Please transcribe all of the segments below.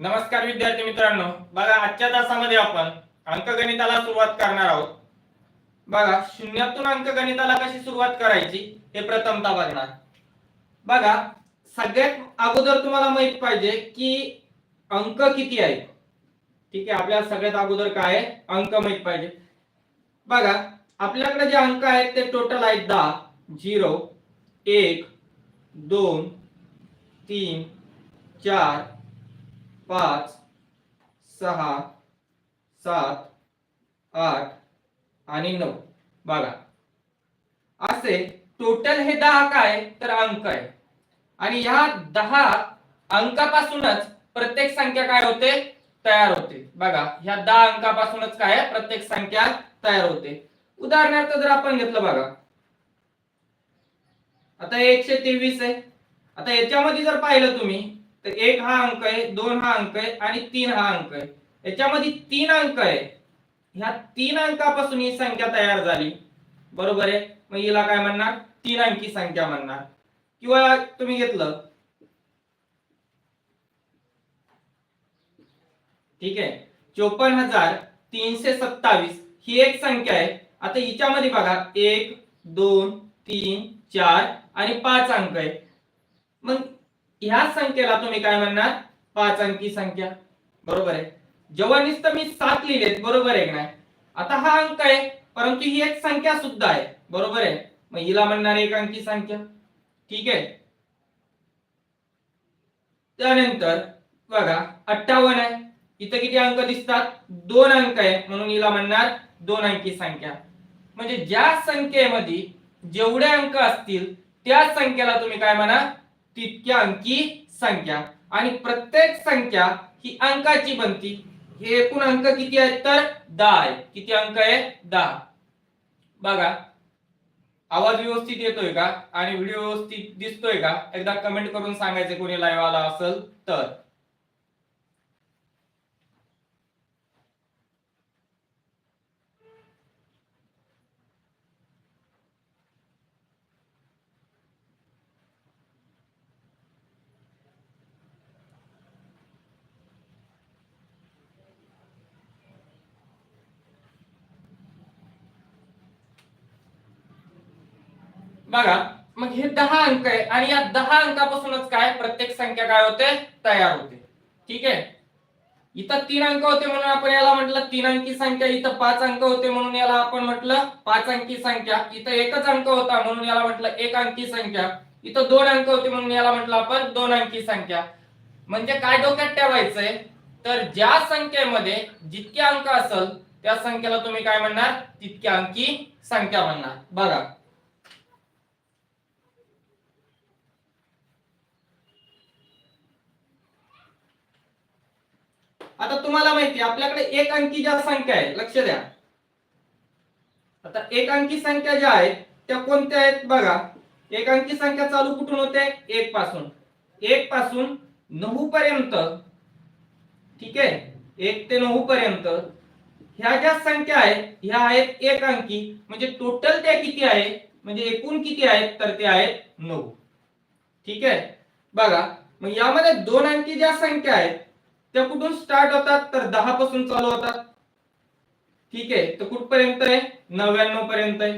नमस्कार विद्यार्थी मित्रांनो. बघा आजच्या तासामध्ये आपण अंकगणिताला सुरुवात करणार आहोत. बघा शून्यातून अंकगणिताला कशी सुरुवात करायची हे प्रथमता बघणार. बघा सगळ्यात अगोदर तुम्हाला माहीत पाहिजे की अंक किती आहेत. ठीक आहे आपल्याला सगळ्यात अगोदर काय आहे? अंक माहीत पाहिजे. बघा आपल्याकडे जे अंक आहेत ते टोटल आहेत दहा. झिरो एक दोन तीन चार पाच सहा सात आठ आणि नऊ. बघा. असे टोटल हे दहा काय? तर अंक आहे. आणि ह्या दहा अंकापासूनच प्रत्येक संख्या काय होते? तयार होते. बघा. ह्या दहा अंकापासूनच काय प्रत्येक संख्या तयार होते. उदाहरणार्थ जर आपण घेतलं बघा. आता एकशे तेवीस आहे. आता याच्यामध्ये जर पाहिलं तुम्ही तर एक हा अंक आहे दोन हा अंक आहे आणि तीन हा अंक आहे. याच्यामध्ये तीन अंक आहे. ह्या तीन अंकापासून ही संख्या तयार झाली. बरोबर आहे? मग हिला काय म्हणणार? तीन अंकी संख्या म्हणणार. किंवा तुम्ही घेतलं. ठीक आहे? चोपन्न हजार तीनशे सत्तावीस ही एक संख्या आहे. आता हिच्यामध्ये बघा एक दोन तीन चार आणि पाच अंक आहे. मग ह्या संख्येला तुम्ही काय म्हणणार? पाच अंकी संख्या. बरोबर आहे? जेव्हा नुसतं मी सात लिहिलेत बरोबर आहे नाही? आता हा अंक आहे परंतु ही एक संख्या सुद्धा आहे. बरोबर आहे? मग हिला म्हणणार एक अंकी संख्या. ठीक आहे? त्यानंतर बघा अठ्ठावन्न आहे. इथं किती अंक दिसतात? दोन अंक आहे. म्हणून हिला म्हणणार दोन अंकी संख्या. म्हणजे ज्या संख्येमध्ये जेवढे अंक असतील त्या संख्येला तुम्ही काय म्हणा? तितक्या अंकी संख्या. आणि प्रत्येक संख्या ही अंकाची बनती. हे एकूण अंक किती आहेत तर? दहा आहे किती अंक आहे? दहा. बघा. आवाज व्यवस्थित येतोय का? आणि व्हिडिओ व्यवस्थित दिसतोय का? एकदा कमेंट करून सांगायचे कोणी लाईव्ह आला असेल तर. बघा मग हे दहा अंक आहे आणि या दहा अंकापासूनच काय? प्रत्येक संख्या काय होते? तयार होते. ठीक आहे? इथं तीन अंक होते म्हणून आपण याला म्हटलं तीन अंकी संख्या इथं पाच अंक होते म्हणून याला आपण म्हटलं पाच अंकी संख्या. इथं एकच अंक होता म्हणून याला म्हटलं एक अंकी संख्या. इथं दोन अंक होते म्हणून याला म्हटलं आपण दोन अंकी संख्या. म्हणजे काय डोक्यात ठेवायचंय? तर ज्या संख्येमध्ये जितके अंक असेल त्या संख्येला तुम्ही काय म्हणणार? तितक्या अंकी संख्या म्हणणार. बघा. आता तुम्हाला माहिती आपल्याकडे एक अंकी ज्या संख्या आहे लक्ष द्या. आता एक अंकी संख्या ज्या आहेत त्या कोणत्या आहेत बघा. एक अंकी संख्या चालू कुठून होते? एक पासून. एक पासून नऊ पर्यंत ठीक आहे? एक ते नऊ पर्यंत. ह्या ज्या संख्या आहेत ह्या आहेत एक अंकी. म्हणजे टोटल त्या किती आहे म्हणजे एकूण किती आहेत? तर ते आहेत नऊ. ठीक आहे? बघा. मग यामध्ये दोन अंकी ज्या संख्या आहेत त्या कुठून स्टार्ट होतात? तर दहा पासून चालू होतात. ठीक आहे तर कुठपर्यंत आहे? नव्याण्णव पर्यंत आहे.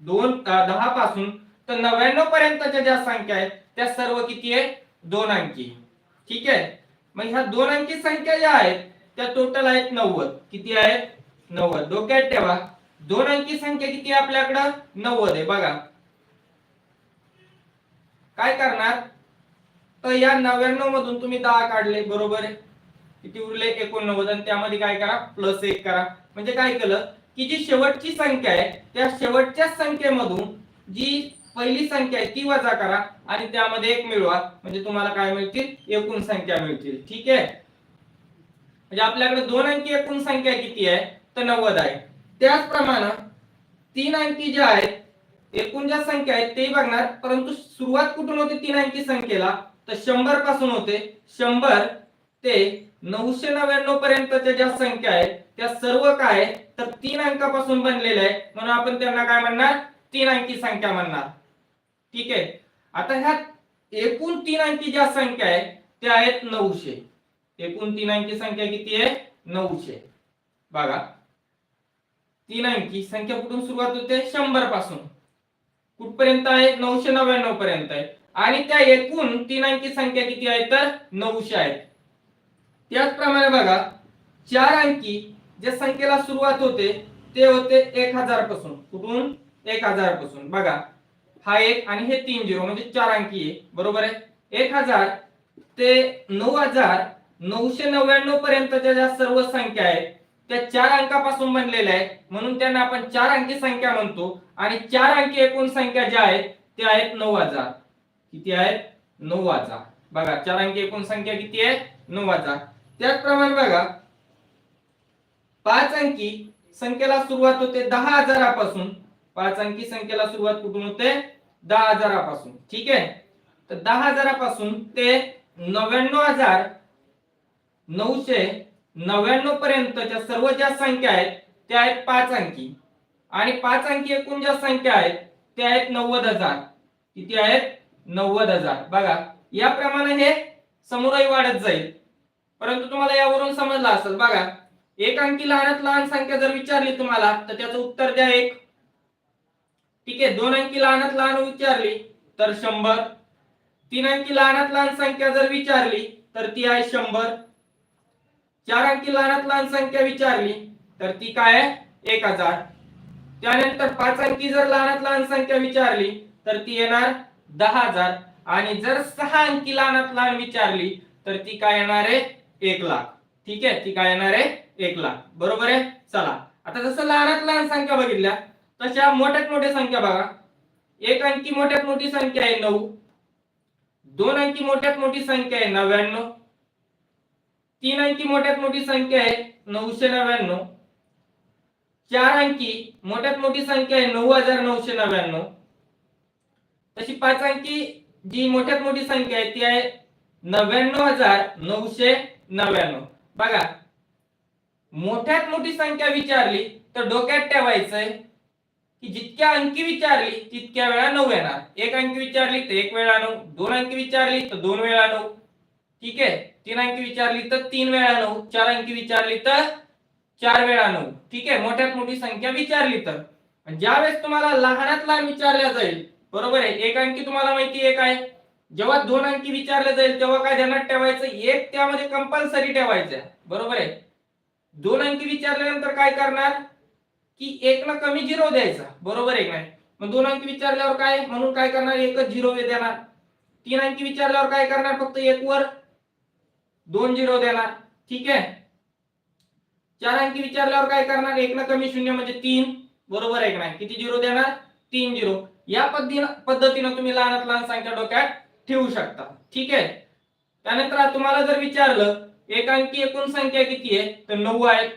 दोन दहा पासून तर नव्याण्णव पर्यंतच्या ज्या संख्या आहेत त्या सर्व किती आहे? दोन अंकी. ठीक आहे? मग ह्या दोन अंकी संख्या ज्या आहेत त्या टोटल आहेत नव्वद. किती आहेत? नव्वद. डोक्यात ठेवा. दोन अंकी संख्या किती आहे आपल्याकडं? नव्वद आहे. बघा. काय करणार? तर या नव्याण्णव मधून तुम्ही दहा काढले. बरोबर आहे. किती उरले एकोणनव्वद. आणि त्यामध्ये काय करा? प्लस एक करा. म्हणजे काय केलं? की जी शेवटची संख्या आहे त्या शेवटच्या संख्येमधून जी पहिली संख्या आहे ती वजा करा. आणि त्यामध्ये एक मिळवा. म्हणजे तुम्हाला काय मिळतील? एकूण संख्या मिळतील. ठीक आहे? म्हणजे आपल्याकडे दोन अंकी एकूण संख्या किती आहे? तर नव्वद आहे. त्याचप्रमाणे तीन अंकी ज्या आहेत एकूण ज्या संख्या आहेत ते बघणार. परंतु सुरुवात कुठून होते तीन अंकी संख्येला? तर शंभरपासून होते. शंभर ते नऊशे नव्याण्णव पर्यंतच्या ज्या संख्या आहेत त्या सर्व काय तर तीन अंकापासून बनलेल्या आहेत. म्हणून आपण त्यांना काय म्हणणार? तीन अंकी संख्या म्हणणार. ठीक आहे? आता ह्या एकूण तीन अंकी ज्या संख्या आहेत त्या आहेत नऊशे. एकूण तीन अंकी संख्या किती आहे? नऊशे. बघा. तीन अंकी संख्या कुठून सुरुवात होते? शंभरपासून कुठपर्यंत आहे? नऊशे नव्याण्णव पर्यंत आहे. आणि त्या एकूण तीन अंकी संख्या किती आहे तर नऊशे आहेत. त्याचप्रमाणे बघा चार अंकी जे संख्येला सुरुवात होते ते होते एक हजारपासून कुठून? एक हजारपासून बघा हा एक आणि हे तीन झिरो म्हणजे चार अंकी आहे बरोबर आहे? एक हजार ते नऊ हजार नऊशे नव्याण्णव पर्यंतच्या ज्या सर्व संख्या आहेत त्या चार अंकापासून बनलेल्या आहेत. म्हणून त्यांना आपण चार अंकी संख्या म्हणतो. आणि चार अंकी एकूण संख्या ज्या आहेत त्या आहेत नऊ हजार. किती आहेत? नऊ हजार. बघा चार अंकी एकूण संख्या किती आहे? नऊ हजार. त्याचप्रमाणे बघा पाच अंकी संख्येला सुरुवात होते दहा हजारापासून. पाच अंकी संख्येला सुरुवात कुठून होते? दहा हजारापासून. ठीक आहे? तर दहा हजारापासून ते नव्याण्णव हजार नऊशे नव्याण्णव पर्यंतच्या सर्व ज्या संख्या आहेत त्या आहेत पाच अंकी. आणि पाच अंकी एकूण ज्या संख्या आहेत त्या आहेत नव्वद हजार. किती आहेत? नव्वद हजार. बघा याप्रमाणे हे समोरही वाढत जाईल. परंतु तुम्हाला यावरून समजलं असेल. बघा एक अंकी लहानात लहान संख्या जर विचारली तुम्हाला तर त्याचं उत्तर द्या एक. ठीक आहे दोन अंकी लहानात लहान विचारली तर शंभर. तीन अंकी लहानात लहान संख्या जर विचारली तर ती आहे शंभर. चार अंकी लहानात लहान संख्या विचारली तर ती काय आहे? एक हजार. त्यानंतर पाच अंकी जर लहानात लहान संख्या विचारली तर ती येणार दहा हजार. आणि जर सहा अंकी लहानात लहान विचारली तर ती काय येणार आहे? एक लाख. ठीक आहे? ती काय येणार आहे? एक लाख. बरोबर आहे? चला. आता जसं लहानात लहान संख्या बघितल्या तशा मोठ्यात मोठ्या संख्या बघा. एक अंकी मोठ्यात मोठी संख्या आहे नऊ. दोन अंकी मोठ्यात मोठी संख्या आहे नव्याण्णव. तीन अंकी मोठ्यात मोठी संख्या आहे नऊशे नव्याण्णव. चार अंकी मोठ्यात मोठी संख्या आहे नऊ हजार नऊशे नव्याण्णव. तशी पाच अंकी जी मोठ्यात मोठी संख्या आहे ती आहे नव्याण्णव हजार नऊशे नव्याण्णव. बघा. मोठ्यात मोठी संख्या विचारली तर डोक्यात ठेवायचंय की जितक्या अंकी विचारली तितक्या वेळा नऊ येणार. एक अंकी विचारली तर एक वेळा नऊ. दोन अंकी विचारली तर दोन वेळा नऊ. ठीक आहे? तीन अंकी विचारली तर तीन वेळा नऊ. चार अंकी विचारली तर चार वेळा नऊ. ठीक आहे? मोठ्यात मोठी संख्या विचारली तर. ज्यावेळेस तुम्हाला लहानात लहान विचारल्या जाईल बरोबर आहे? एक अंकी तुम्हाला माहिती आहे काय? जेव्हा दोन अंकी विचारले जाईल तेव्हा काय ध्यानात ठेवायचं? एक त्यामध्ये कंपल्सरी ठेवायचं आहे. बरोबर आहे? दोन अंकी विचारल्यानंतर काय करणार? की एक ना कमी झिरो द्यायचा. बरोबर आहे नाही? मग दोन अंकी विचारल्यावर काय? म्हणून काय करणार? एकच झिरो देणार. तीन अंकी विचारल्यावर काय करणार? फक्त एक वर दोन झिरो देणार. ठीक आहे? चार अंकी विचारल्यावर काय करणार? एक ना कमी शून्य म्हणजे तीन. बरोबर आहे नाही? किती झिरो देणार? तीन झिरो. या पद्धतीनं पद्धतीनं तुम्ही लहानात लहान संख्या डोक्यात ठेवू शकता. ठीक आहे? त्यानंतर तुम्हाला जर विचारलं एक अंकी एकूण संख्या किती आहे? तर नऊ आहे.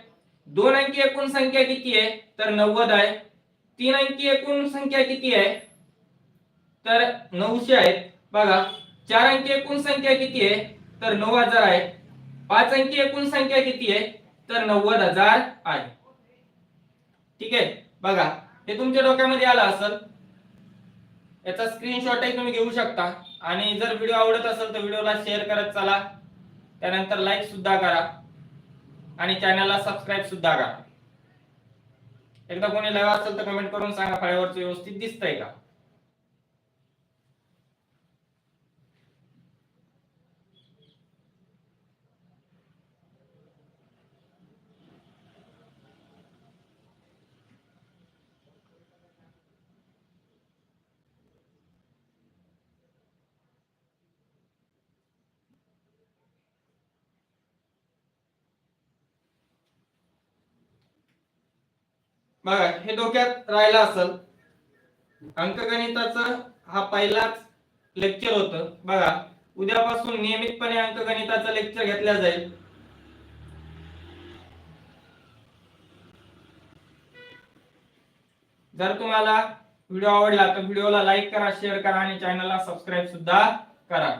दोन अंकी एकूण संख्या किती आहे? तर नव्वद आहे. तीन अंकी एकूण संख्या किती आहे? तर नऊशे आहेत बघा चार अंकी एकूण संख्या किती आहे? तर नऊ हजार आहे. पाच अंकी एकूण संख्या किती आहे? तर नव्वद हजार आहे. ठीक आहे? बघा हे तुमच्या डोक्यामध्ये आलं असेल. याचा स्क्रीनशॉटही तुम्ही घेऊ शकता. आणि जर व्हिडिओ आवडत असेल तर व्हिडिओला शेअर करत चला. त्यानंतर लाईक सुद्धा करा. आणि चॅनलला सबस्क्राईब सुद्धा करा. एकदा कोणी लाईव्ह असेल तर कमेंट करून सांगा फळ्यावरचं व्यवस्थित दिसतंय का? बघा हे डोक्यात राहिलं असेल अंकगणिताचं हा पहिलाच लेक्चर होतं. बघा उद्यापासून नियमितपणे अंकगणिताचं लेक्चर घेतल्या जाईल. जर तुम्हाला व्हिडिओ आवडला तर व्हिडिओला लाईक करा शेअर करा आणि चॅनलला सबस्क्राईब सुद्धा करा.